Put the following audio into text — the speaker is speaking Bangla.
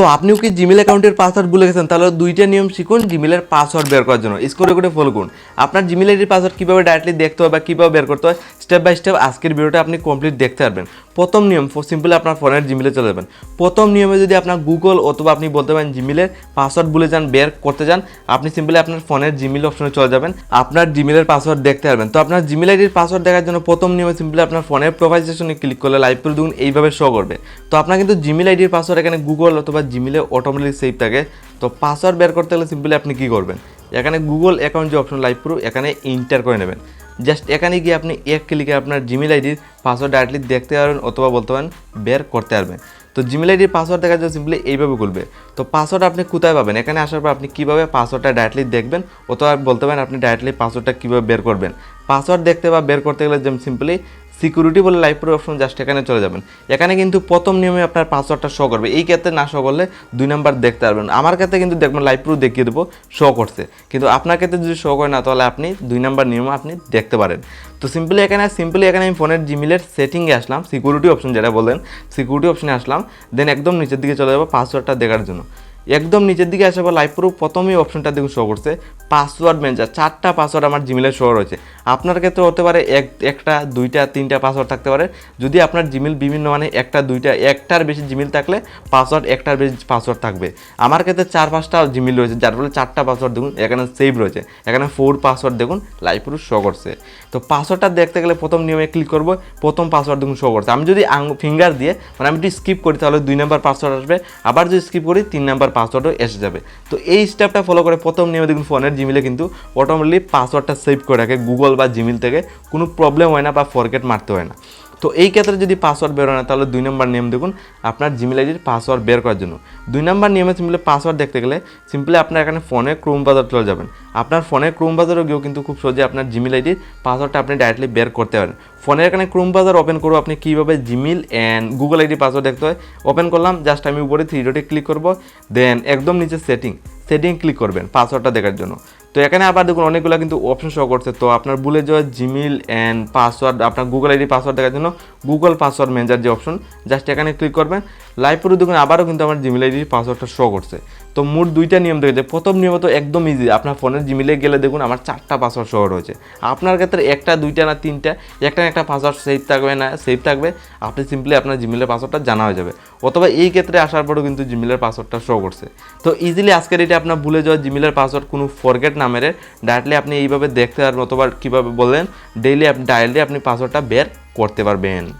সো আপনিও কি জিমেল অ্যাকাউন্টের পাসওয়ার্ড ভুলে গেছেন? তাহলে দুইটা নিয়ম শিখুন জিমেলের পাসওয়ার্ড বের করার জন্য। স্কোরে করে ফলো করুন। আপনার জিমেল আইডির পাসওয়ার্ড কীভাবে ডাইরেক্টলি দেখতে হয় বা কীভাবে বের করতে হয় স্টেপ বাই স্টেপ আজকের ভিডিওটা আপনি কমপ্লিট দেখতে পারবেন। প্রথম নিয়ম সিম্পলি আপনার ফোনের জিমেলে চলে যাবেন। প্রথম নিয়মে যদি আপনার গুগল অথবা আপনি বলতে পারেন জিমেলের পাসওয়ার্ড ভুলে যান, বের করতে যান, আপনি সিম্পলি আপনার ফোনের জিমেল অপশনে চলে যাবেন। আপনার জিমেলের পাসওয়ার্ড দেখতে পারবেন। তো আপনার জিমেল আইডির পাসওয়ার্ড দেখার জন্য প্রথম নিয়মে সিম্পলি আপনার ফোনের প্রোফাইল সেকশনে ক্লিক করলে লাইভ করে দেখুন, এইভাবে শো করবে। তো আপনার কিন্তু জিমেল আইডির পাসওয়ার্ড এখানে গুগল অথবা জিমেলে অটোমেটিক সেভ থাকে। তো পাসওয়ার্ড বের করতে গেলে সিম্পলি আপনি কী করবেন? এখানে গুগল অ্যাকাউন্ট যে অপশন লাইভ প্রো এখানে ইন্টার করে নেবেন। জাস্ট এখানে গিয়ে আপনি এক ক্লিকে আপনার জিমেল আইডির পাসওয়ার্ড ডাইরেক্টলি দেখতে পারবেন অথবা বলতে পারেন বের করতে পারবেন। তো জিমেল আইডির পাসওয়ার্ড দেখা জন্য সিম্পলি এইভাবে খুলবে তো পাসওয়ার্ড আপনি কোথায় পাবেন? এখানে আসার পর আপনি কীভাবে পাসওয়ার্ডটা ডাইরেক্টলি দেখবেন? অথবা বলতে পারেন আপনি ডাইরেক্টলি পাসওয়ার্ডটা কীভাবে বের করবেন? পাসওয়ার্ড দেখতে বা বের করতে গেলে যেমন সিম্পলি সিকিউরিটি বলে লাইভ প্রো অপশন জাস্ট এখানে চলে যাবেন। এখানে কিন্তু প্রথম নিয়মে আপনার পাসওয়ার্ডটা শো করবে। এই ক্ষেত্রে না শো করলে দুই নাম্বার দেখতে পারবেন। আমার ক্ষেত্রে কিন্তু দেখবেন লাইভ প্রো দেখিয়ে দেবো শো করছে। কিন্তু আপনার ক্ষেত্রে যদি শো করে না, তাহলে আপনি দুই নাম্বার নিয়মে আপনি দেখতে পারেন। তো সিম্পলি এখানে সিম্পলি এখানে আমি ফোনের জিমেলের সেটিংয়ে আসলাম সিকিউরিটি অপশন যেটা বলেন সিকিউরিটি অপশনে আসলাম দেন একদম নিচের দিকে চলে যাব পাসওয়ার্ডটা দেখার জন্য। একদম নিচের দিকে আসার পর লাইভ প্রুফ প্রথমেই অপশনটা দেখুন শো করছে। পাসওয়ার্ড ম্যানেজার চারটা পাসওয়ার্ড আমার জিমেলে শো রয়েছে। আপনার ক্ষেত্রে হতে পারে এক, একটা, দুইটা, তিনটা পাসওয়ার্ড থাকতে পারে। যদি আপনার জিমেল বিভিন্ন মানে একটা, দুইটা, একটার বেশি জিমেল থাকলে পাসওয়ার্ড একটার বেশি পাসওয়ার্ড থাকবে। আমার ক্ষেত্রে চার, পাঁচটা জিমেল রয়েছে, যার ফলে চারটা পাসওয়ার্ড দেখুন, এখানে সেভ রয়েছে। এখানে ফোর পাসওয়ার্ড দেখুন লাইভ প্রুফ শো করছে। তো পাসওয়ার্ডটা দেখতে গেলে প্রথম নিয়মে ক্লিক করব, প্রথম পাসওয়ার্ড দেখুন শো করছে। আমি যদি ফিঙ্গার দিয়ে মানে আমি যদি স্কিপ করি, তাহলে দুই নাম্বার পাসওয়ার্ড আসবে। আবার যদি স্কিপ করি, তিন নাম্বার পাসওয়ার্ডও এসে যাবে। তো এই স্টেপটা ফলো করে প্রথম নিয়মে দেখুন ফোনের জিমিলে কিন্তু অটোমেটিকলি পাসওয়ার্ডটা সেভ করে রাখে গুগল বা জিমিল থেকে। কোনো প্রবলেম হয় না বা ফরকেট মারতে হয় না। তো এই ক্ষেত্রে যদি পাসওয়ার্ড বের না, তাহলে দুই নম্বর নিয়ম দেখুন, আপনার জিমেল আইডির পাসওয়ার্ড বের করার জন্য। দুই নম্বর নিয়মে সিম্পলি পাসওয়ার্ড দেখতে গেলে সিম্পলি আপনার এখানে ফোনে ক্রোম বাজার চলে যাবেন। আপনার ফোনে ক্রোম বাজারও গিয়েও কিন্তু খুব সহজে আপনার জিমেল আইডির পাসওয়ার্ডটা আপনি ডাইরেক্টলি বের করতে পারেন। ফোনের এখানে ক্রোম বাজার ওপেন করব, আপনি কীভাবে Gmail and Google ID password দেখতে হয় ওপেন করলাম জাস্ট আমি উপরে থ্রি ডটে ক্লিক করব দেন একদম নিচে সেটিং সেটিং ক্লিক করবেন পাসওয়ার্ডটা দেখার জন্য। তো এখানে আবার দেখুন অনেকগুলো কিন্তু অপশন শো করছে। তো আপনার ভুলে যাওয়া জিমেল অ্যান্ড পাসওয়ার্ড আপনার গুগল আইডি পাসওয়ার্ড দেখার জন্য গুগল পাসওয়ার্ড ম্যানেজার যে অপশন জাস্ট এখানে ক্লিক করবেন। লাইভ করে দেখুন আবারও কিন্তু আমার জিমেল আইডির পাসওয়ার্ডটা শো করছে। তো মোট দুইটা নিয়ম দেখেছে প্রথম নিয়ম তো একদম ইজি আপনার ফোনের জিমেলে গেলে দেখুন আমার চারটা পাসওয়ার্ড শো রয়েছে আপনার ক্ষেত্রে একটা, দুইটা না তিনটা, একটা একটা পাসওয়ার্ড সেভ থাকবে না সেভ থাকবে, আপনি সিম্পলি আপনার জিমেলের পাসওয়ার্ডটা জানা হয়ে যাবে। অথবা এই ক্ষেত্রে আসার পরেও কিন্তু জিমেলের পাসওয়ার্ডটা শো করছে। তো ইজিলি আজকের এটা আপনার ভুলে যাওয়া জিমেলের পাসওয়ার্ড কোনো ফরগেট না মেরে ডাইরেক্টলি আপনি এইভাবে দেখতে পারবেন অথবা কীভাবে বললেন ডেইলি আপনি ডাইরেক্টলি আপনি পাসওয়ার্ডটা বের করতে পারবেন।